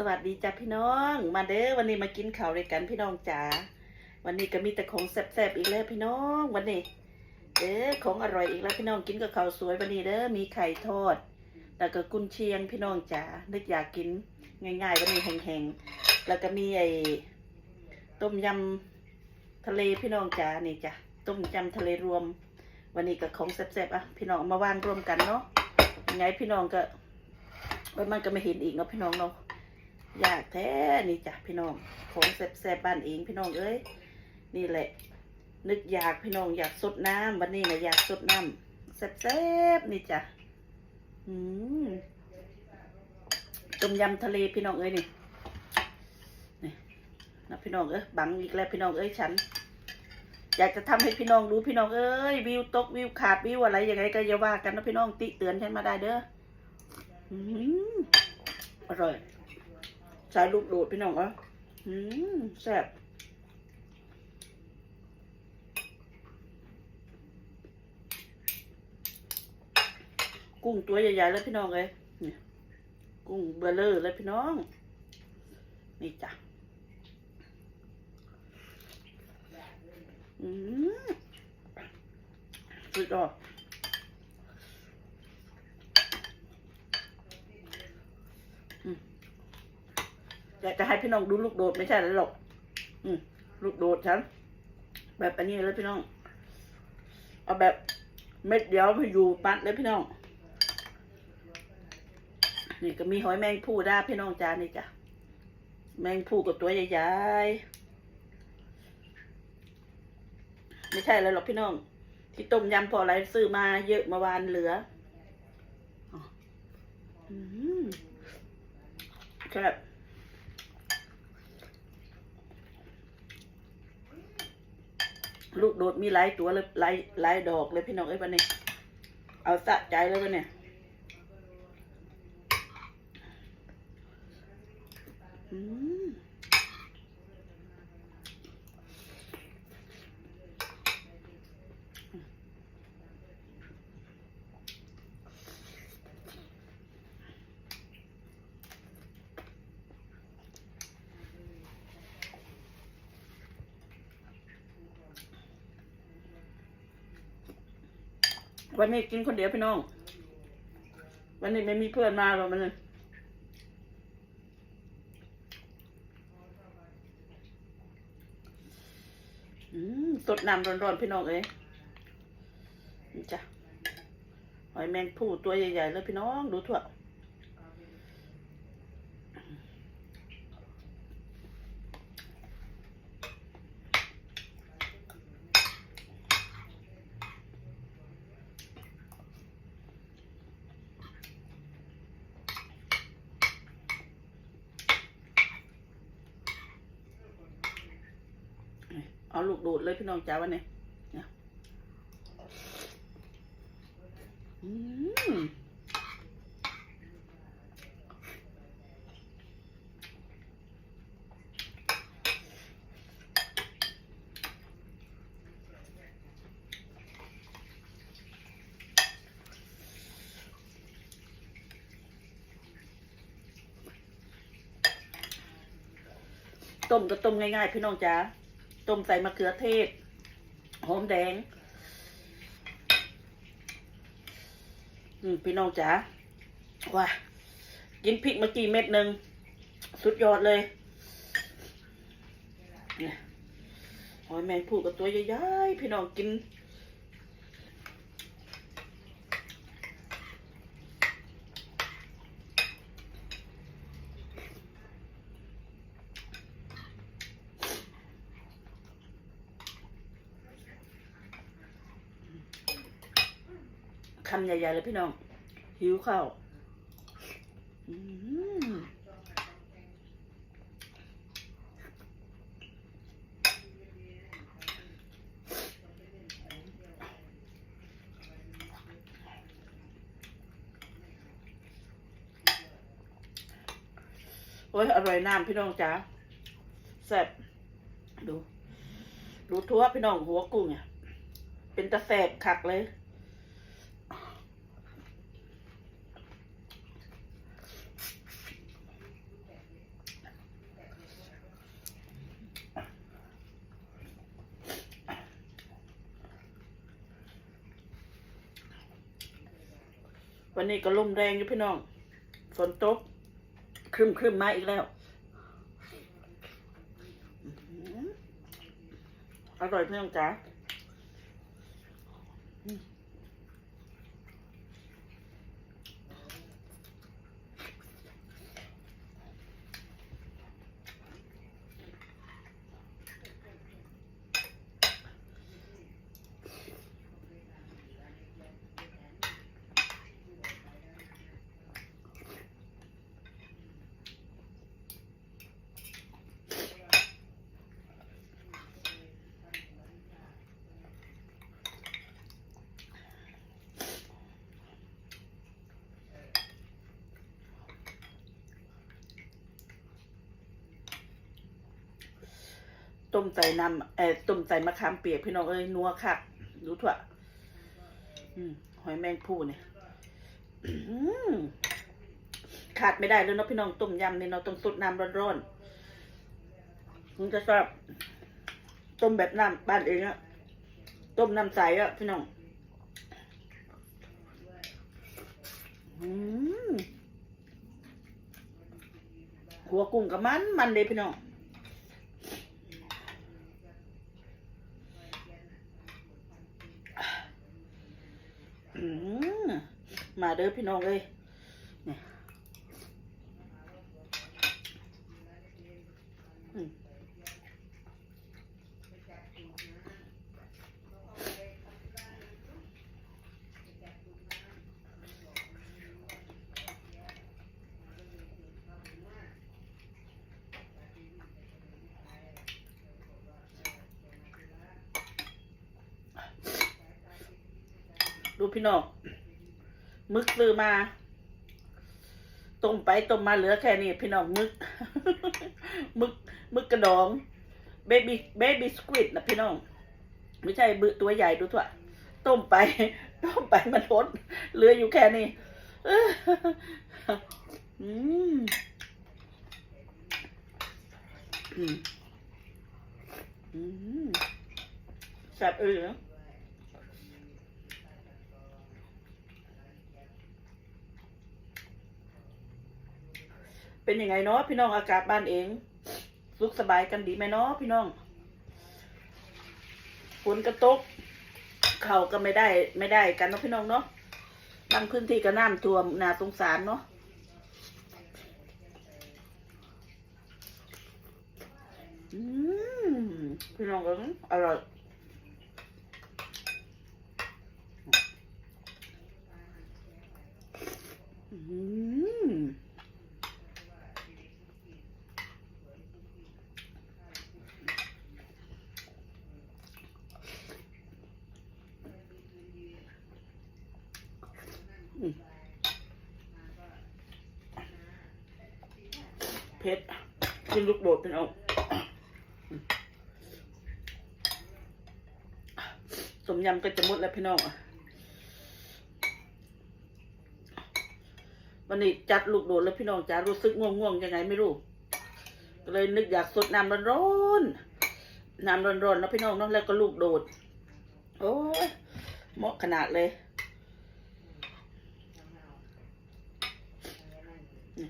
สวัสดีจ้ะพี่น้อง มาเด้อวันนี้มากินข้าวด้วยกันพี่น้องจ๋าวันนี้ก็มีแต่ของแซ่บๆอีกแล้วพี่น้องวันนี้เด้อของอร่อยอีกแล้วพี่น้องกินกับข้าวสวยวันนี้เด้อมีไข่ทอดแล้วก็กุนเชียงพี่น้องจ๋านึกอยากกินง่ายๆวันนี้แห้งๆแล้วก็มีไอ้ต้มยำทะเลพี่น้องจ๋านี่จ้ะต้มยำทะเลรวม วันนี้กับของแซ่บๆอะพี่น้องมาวางรวมกันเนาะยังไงพี่น้องก็มันก็ไม่เห็นอีกเนาะพี่น้องเนาะ อยากแท้นี่จ้ะพี่น้อง ของแซ่บๆบ้านเองพี่น้องเอ้ยนี่แหละ นึกอยากพี่น้องอยากสดน้ำวันนี้นะอยากสดน้ำแซ่บๆนี่จ้ะอืมต้มยำทะเลพี่น้องเอ้ยนี่นี่นะพี่น้องเอ้ยบังอีกแล้วพี่น้องเอ้ยฉัน อยากจะทำให้พี่น้องรู้พี่น้องเอ้ยวิวตกวิวขาดวิวอะไรยังไงก็อย่าว่ากันนะพี่น้องติเตือนฉันมาได้เด้ออืมอร่อย สายลูกโดดพี่น้องอะอืมแซ่บกุ้งตัวใหญ่ๆเลยพี่น้องเลยกุ้งเบลเลอร์เลยพี่น้อง นี่จ้ะอืมสุดยอด อยากจะให้พี่น้องดูลูกโดดไม่ใช่หรอก อืมลูกโดดฉันแบบอันนี้เลยพี่น้อง เอาแบบเม็ดเดียวไปอยู่ปัดเลยพี่น้อง นี่ก็มีหอยแมงผู้ได้พี่น้องจานนี่จ้ะ แมงผู้กับตัวใหญ่ๆ ไม่ใช่อะไรหรอกพี่น้อง ที่ต้มยำพออะไรซื้อมาเยอะมาวานเหลืออ๋ออืมครับ ลูกโดดมีหลายตัวเลยหลายหลายดอกเลยพี่น้องเอ้ยวันนี้ เอาสะใจเลยวันนี้อืม วันนี้กินคนเดียวพี่น้อง วันนี้ไม่มีเพื่อนมาหรอกมันเลยสดน้ำร้อนๆพี่น้องเอ้ยจ้ะหอยแมงผู้ตัวใหญ่ๆเลยพี่น้องดูถั่ว เอาลูกโดดเลยพี่น้องจ้าวันนี้อืมต้มก็ต้มง่ายๆพี่น้องจ้า ต้มใส่มะเขือเทศ หอมแดง อืมพี่น้องจ๋าว้ากินพริกเมื่อกี้เม็ดหนึ่งสุดยอดเลยหอยแมงผู้กับตัวใหญ่ๆพี่น้องกิน คำใหญ่ๆเลยพี่น้อง หิวข้าวอืมโอ้ยอร่อยน้ำพี่น้องจ๋าแซ่บดู ดูทั่วพี่น้องหัวกุ้งเนี่ยเป็นตะแสบคักเลย วันนี้ก็ลมแรงอยู่พี่น้อง ฝนตกครึมครึมมาอีกแล้วอื้อหืออร่อยพี่น้องจ๋า ต้มใส่น้ำเอ่อต้มใส่มะขามเปียกพี่น้องเอ้ยนัวค่ะรู้ถั่วอืมหอยแมงภูเนี่ยขาดไม่ได้เลยเนาะพี่น้องต้มยำเนี่ยเราต้องสดน้ำร้อนๆคุณจะชอบต้มแบบน้ำบ้านเองอะต้มน้ำใสอะพี่น้องหัวกุ้งกับมันมันเลยพี่น้อง อืม มาเด้อพี่น้องเอ้ยนี่ยอืมดูพี่น้อง มึกซื้อมาต้มไปต้มมาเหลือแค่นี้พี่น้องมึก มึกมึกกระดองเบบี้เบบี้สควิดนะพี่น้อง ไม่ใช่บึตัวใหญ่ดูถั่วต้มไป ต้มไปมันทนเหลืออยู่แค่นี้อืมอืมอืมแซ่บเออ เป็นยังไงเนาะพี่น้องอากาศบ้านเองสุขสบายกันดีไหมเนาะพี่น้องฝนกระตก เข่าก็ไม่ได้ ไม่ได้กันเนาะพี่น้องเนาะบางพื้นที่ก็น้ำท่วมน่าสงสารเนาะอืมพี่น้องเอ้ยอร่อยอืม เผ็ดกินลูกโดดเป็นเอาสมยำก็จะหมดแล้วพี่น้องอะวันนี้จัดลูกโดดแล้วพี่น้องจะรู้สึกง่วงๆยังไงไม่รู้ก็เลยนึกอยากสดน้ำร้อนๆน้ำร้อนๆนะพี่น้องเนาะแล้วก็ลูกโดด โอ้ยเหมาะขนาดเลย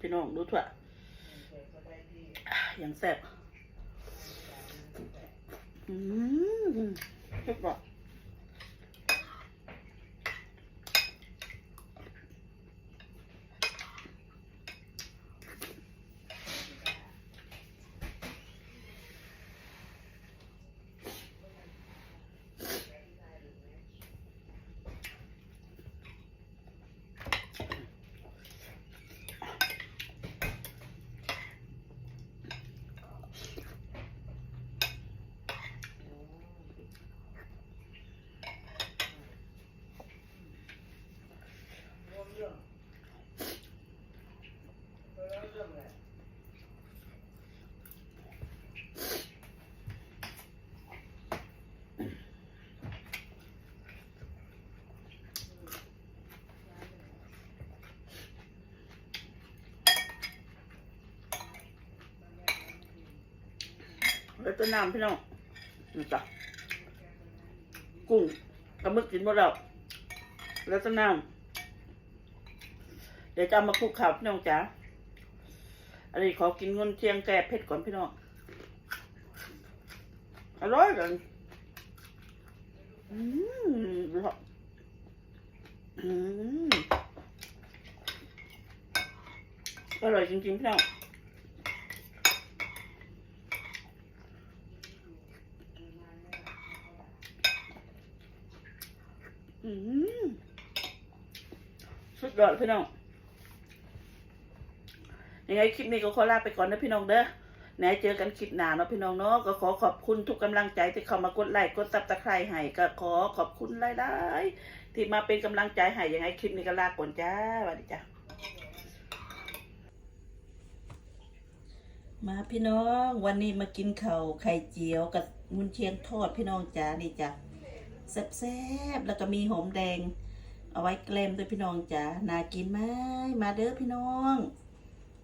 พี่น้องดูถั่ อย่างแซ่บอืมเผ็ด ว่ะแล้วก็น้ำพี่น้องนี่จ้ะกุ้งกับมึกกินหมดแล้วแล้วก็น้เดี๋ยวจะเอามาคลุกข้าวพี่น้องจ๋าอันนี้ขอกินเงินเชียงแก่เผ็ดก่อนพี่น้องอร่อยจังอืมอืมอร่อยจริงๆพี่น้อง อืมสุดยอดพี่น้องยังไงคลิปนี้ก็ขอลาไปก่อนนะพี่น้องเด้อไหนเจอกันคลิปหน้าเนาะพี่น้องเนาะก็ขอขอบคุณทุกกำลังใจที่เข้ามากดไลค์กดซับสไครต์ให้ก็ขอขอบคุณหลายๆที่มาเป็นกำลังใจให้ยังไงคลิปนี้ก็ลาก่อนจ้าสวัสดีจ้ามาพี่น้องวันนี้มากินข้าวไข่เจียวกับมุนเชียงทอดพี่น้องจ้านี่จ้ะ แซ่บๆแล้วก็มีหอมแดง เอาไว้แกล้มด้วยพี่น้องจ้าน่ากินไหมมาเด้อพี่น้อง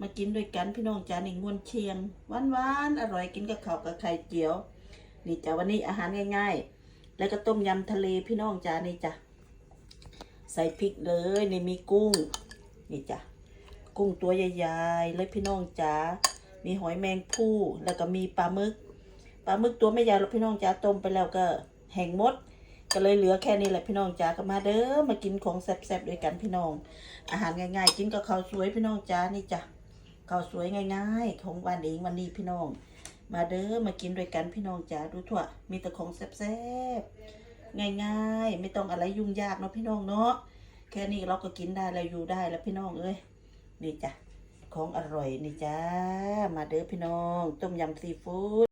มากินด้วยกันพี่น้องจ้าหนึ่งมวนเชียงหวานๆอร่อยกินกับข้าวกับไข่เจียว นี่จ้าวันนี้อาหารง่าย ๆ แล้วก็ต้มยำทะเลพี่น้องจ้านี่จ้ะใส่พริกเลยนี่มีกุ้ง นี่จ้ะกุ้งตัวใหญ่ๆเลยพี่น้องจ้ามีหอยแมงภู่แล้วก็มีปลาหมึกปลาหมึกตัวไม่ใหญ่หรอกพี่น้องจ้าต้มไปแล้วก็แห้งหมด ก็เลยเหลือแค่นี้แหละพี่น้องจ้าก็มาเด้อมากินของแซ่บๆด้วยกันพี่น้อง อาหารง่ายๆ กินกับข้าวสวยพี่น้องจ้านี่จ้ะข้าวสวยง่ายๆ ของวันเองวันนี้พี่น้อง มาเด้อมากินด้วยกันพี่น้องจ๋าดูทั่วมีแต่ของแซ่บๆง่ายๆ ไม่ต้องอะไรยุ่งยากเนาะพี่น้องเนาะแค่นี้เราก็กินได้แล้วอยู่ได้แล้วพี่น้องเอ้ยนี่จ้ะของอร่อยนี่จ้ามาเด้อพี่น้อง ต้มยำซีฟู้ด